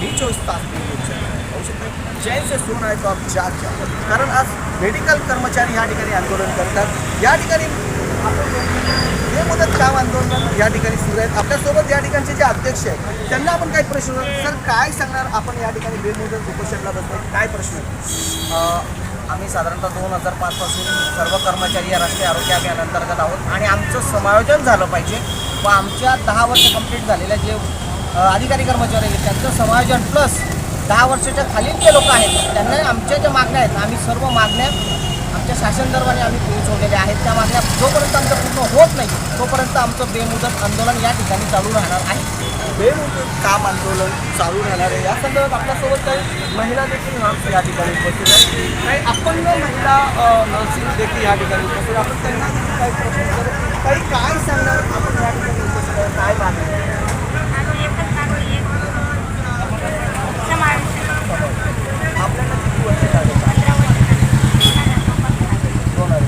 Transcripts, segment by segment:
Beach स्थान के लिए उपचार होऊ शकतात ज्यांचे सोन आहे तो चार चार कारण आज मेडिकल कर्मचारी या ठिकाणी आंदोलन करतात. या ठिकाणी हे मदत काम आंदोलन या ठिकाणी सुरू आहेत. आपल्यासोबत या ठिकाणचे जे अध्यक्ष आहेत त्यांना आपण काही प्रश्न सर काय सांगणार आपण या ठिकाणी बेमुदत उपोषणला बसतो काय प्रश्न आम्ही साधारणतः दोन हजार पाचपासून सर्व कर्मचारी या राष्ट्रीय आरोग्य अभियानांतर्गत आहोत. आणि आमचं समायोजन झालं पाहिजे. व आमच्या दहा वर्ष कंप्लीट झालेल्या जे अधिकारी कर्मचारी आहेत. त्यांचं समायोजन प्लस दहा वर्षाच्या खालील जे लोक आहेत त्यांना आमच्या ज्या मागण्या आहेत आम्ही सर्व मागण्या आमच्या शासन दरबारी आम्ही पोहोचवलेल्या आहेत. त्या मागण्या जोपर्यंत आमचं पूर्ण होत नाही तोपर्यंत आमचं बेमुदत आंदोलन या ठिकाणी चालू राहणार आहे. बेमुदत काम आंदोलन चालू राहणार आहे. या संदर्भात आपल्यासोबत काही महिला देखील नर्स या ठिकाणी उपस्थित आहेत. काही अपंग महिला नर्सिंग देखील या ठिकाणी उपस्थित आपण त्यांना काही प्रश्न काही काय सांगणार आपण या ठिकाणी उपस्थित काय मागणी आहे? आपल्याला किती वर्ष झाले दोन हजार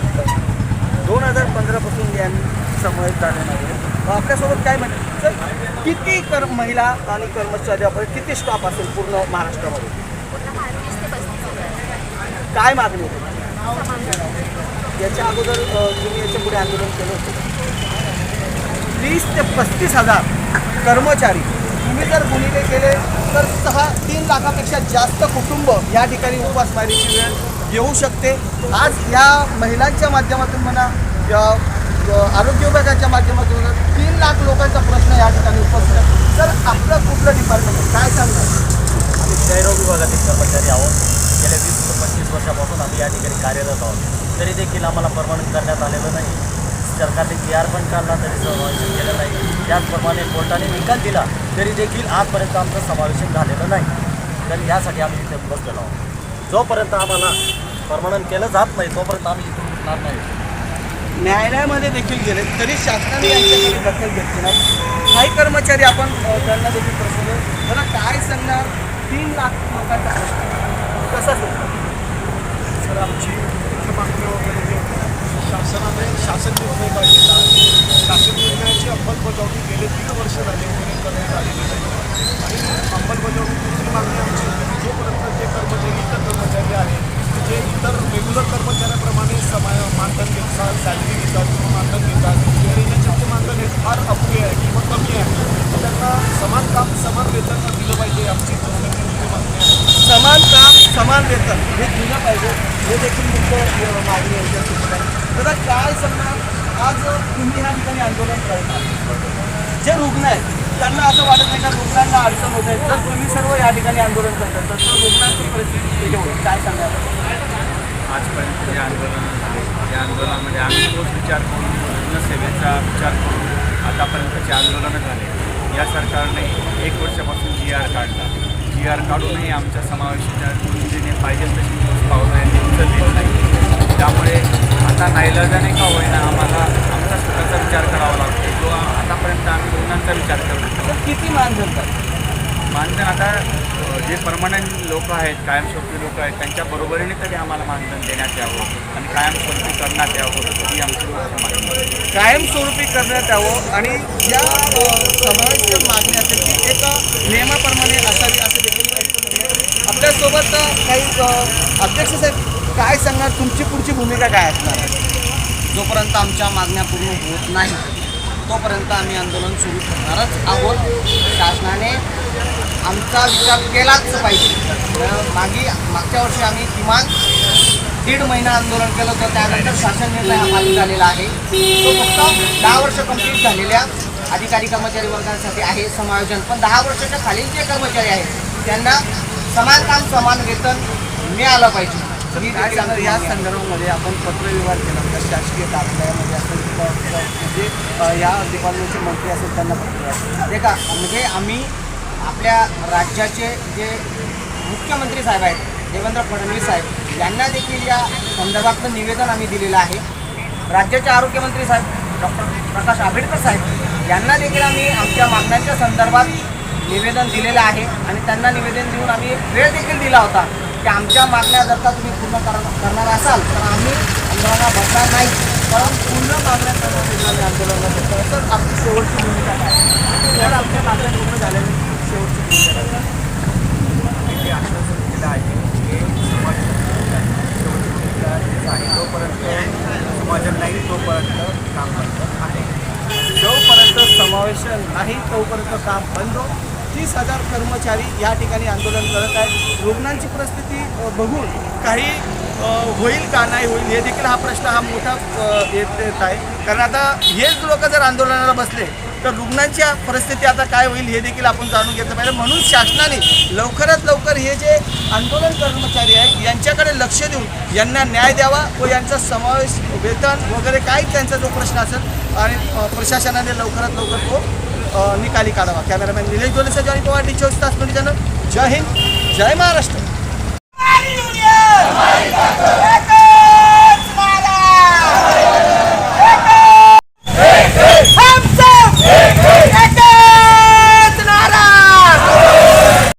दोन हजार पंधरापासून यांनी समावेश आपल्यासोबत काय म्हणतात सर किती कर महिला आणि कर्मचारी आपण किती स्टाफ असेल पूर्ण महाराष्ट्रामध्ये? काय मागणी होती याच्या अगोदर तुम्ही याच्यापुढे आंदोलन केलं होतं. वीस ते पस्तीस हजार कर्मचारी. तुम्ही जर गुन्हे केले तर सहा तीन लाखापेक्षा जास्त कुटुंब या ठिकाणी उपासमारीची वेळ येऊ शकते. आज या महिलांच्या माध्यमातून म्हणा आरोग्य विभागाच्या माध्यमातून तीन लाख लोकांचा प्रश्न या ठिकाणी उपस्थित आहे. तर आपलं कुठलं डिपार्टमेंट आहे? काय सांगणार? आम्ही क्षयरोग विभागातील कर्मचारी आहोत. गेल्या वीस ते पंचवीस वर्षापासून आम्ही या ठिकाणी कार्यरत आहोत. तरी देखील आम्हाला परवानगी करण्यात आलेलं नाही. सरकारने जी आर पण काढला तरी समावेशन केलं नाही. त्याचप्रमाणे कोर्टाने निकाल दिला तरी देखील आजपर्यंत आमचं समावेशन झालेलं नाही. तर यासाठी आम्ही इथे बसलेलो आहोत. जोपर्यंत आम्हाला परमानंट केलं जात नाही तोपर्यंत आम्ही इथून उठणार नाही. न्यायालयामध्ये देखील गेले तरी शासनाने यांच्याकडे दखल घेतली नाही. काही कर्मचारी आपण त्यांना देखील प्रसंग देऊ. मला काय सांगणार? तीन लाख लोकांचा प्रश्न. कसा सर आमची मुख्य मागणी वगैरे शासनाने शासन निर्णय काढलेला शासन निर्णयाची अंमलबजावणी गेले तीन वर्ष झाले वगैरे करण्यात आलेली नाही. आणि अंमलबजावणी दुसरी मागणी आमची जोपर्यंत जे कर्मचारी इतर कर्मचारी आहेत जे इतर रेग्युलर कर्मचाऱ्याप्रमाणे समा मानधन घेतात सॅलरी घेतात किंवा मानधन घेतात शहरीच्या जे मानधन हे फार अपुरे आहे किंवा कमी आहे तर त्यांना समान काम समान वेतन. दिलं पाहिजे आमची मागणी आहे समान काम समान वेतन हे दिलं पाहिजे. हे देखील मुख्य मागणी आहे. त्या आहे दादा काय सांगणार? आज तुम्ही ह्या ठिकाणी आंदोलन करणार. जे रुग्ण आहेत त्यांना असं वाटत नाही का रुग्णांना अडचण होत आहे. तर तुम्ही सर्व या ठिकाणी आंदोलन करतात. तर रुग्णांची परिस्थिती काय सांगणार आजपर्यंत जे आंदोलन आंदोलनामध्ये आम्ही तोच विचार करून रुग्णसेवेचा विचार करून आतापर्यंतचे आंदोलनं झाले. या सरकारने एक वर्षापासून जी आर काढला. जी आर काढूनही आमच्या समावेशाच्या दृष्टीने पाहिजे तशी पावलं यांनी उचललेली नाही. त्यामुळे आता नाईलाजाने का होईना आम्हाला आमचा स्वतःचा विचार करावा लागतो. जो आतापर्यंत आम्ही रुग्णांचा विचार करतो किती मान धरतात मानधन आता जे परमनंट लोक आहेत कायमस्वरूपी लोक आहेत त्यांच्या बरोबरीने तरी आम्हाला मानधन देण्यात यावं आणि कायमस्वरूपी करण्यात यावं ही आमची मुख्य मागणी आहे. कायमस्वरूपी करण्यात यावं आणि या समाजाची मागणी असेल की एक नियमाप्रमाणे असावी असं देखील. आपल्यासोबत काही अध्यक्ष साहेब काय सांगणार तुमची पुढची भूमिका काय असणार आहे? जोपर्यंत आमच्या मागण्या पूर्ण होत नाही तोपर्यंत आम्ही आंदोलन सुरू ठेवणारच आहोत. शासनाने आमचा विचार केलाच पाहिजे. मागी मागच्या वर्षी आम्ही किमान दीड महिना आंदोलन केलं होतं. त्यानंतर शासन निर्णय हा मागे झालेला आहे. तो फक्त दहा वर्ष कंप्लीट झालेल्या अधिकारी कर्मचारी वर्गांसाठी आहे. समायोजन. पण दहा वर्षाच्या खालील जे कर्मचारी आहेत त्यांना समान काम समान वेतन मिळालं पाहिजे. ही काय सांगतो या संदर्भामध्ये आपण पत्रव्यवहार केला होता. शासकीय कार्यालयामध्ये असेल किंवा जे या डिपार्टमेंटचे मंत्री असेल त्यांना पत्रव्यवहार ते का? म्हणजे आम्ही आपल्या राज्याचे जे मुख्यमंत्री साहेब आहेत देवेंद्र फडणवीस साहेब यांना देखील या संदर्भातलं निवेदन आम्ही दिलेलं आहे. राज्याचे आरोग्यमंत्री साहेब डॉक्टर प्रकाश आंबेडकर साहेब यांना देखील आम्ही आमच्या मागण्यांच्या संदर्भात निवेदन दिलेलं आहे. आणि त्यांना निवेदन देऊन आम्ही वेळ देखील दिला होता. की आमच्या मागण्या जर का तुम्ही पूर्ण करणार असाल तर आम्ही आंदोलनाला बसणार नाही. कारण पूर्ण मागण्या करणार आंदोलनाला बसणार. तर आपली शेवटची भूमिका काय? तर आमच्या मागण्या पूर्ण झाल्याने शेवटची भूमिका काय? आहे शेवटची भूमिका तोपर्यंत समाजात नाही. तोपर्यंत काम करतं आहे. जोपर्यंत समावेश नाही तोपर्यंत काम बंद तीस हजार कर्मचारी या ठिकाणी आंदोलन करत आहेत. रुग्णांची परिस्थिती बघून काही होईल का नाही होईल हे देखील हा प्रश्न हा मोठा येत येत आहे. कारण आता हेच लोक जर आंदोलनाला बसले तर रुग्णांच्या परिस्थिती आता काय होईल हे देखील आपण जाणून घेतलं पाहिजे. म्हणून शासनाने लवकरात लवकर हे जे आंदोलन कर्मचारी आहेत यांच्याकडे लक्ष देऊन यांना न्याय द्यावा व यांचा समावेश वेतन वगैरे काय त्यांचा जो प्रश्न असेल आणि प्रशासनाने लवकरात लवकर तो निकाली काढावा. कॅमेरामॅन निलेश दोलेचा जॉनी पवार डी चोवीस तास म्हणजे जय हिंद जय महाराष्ट्र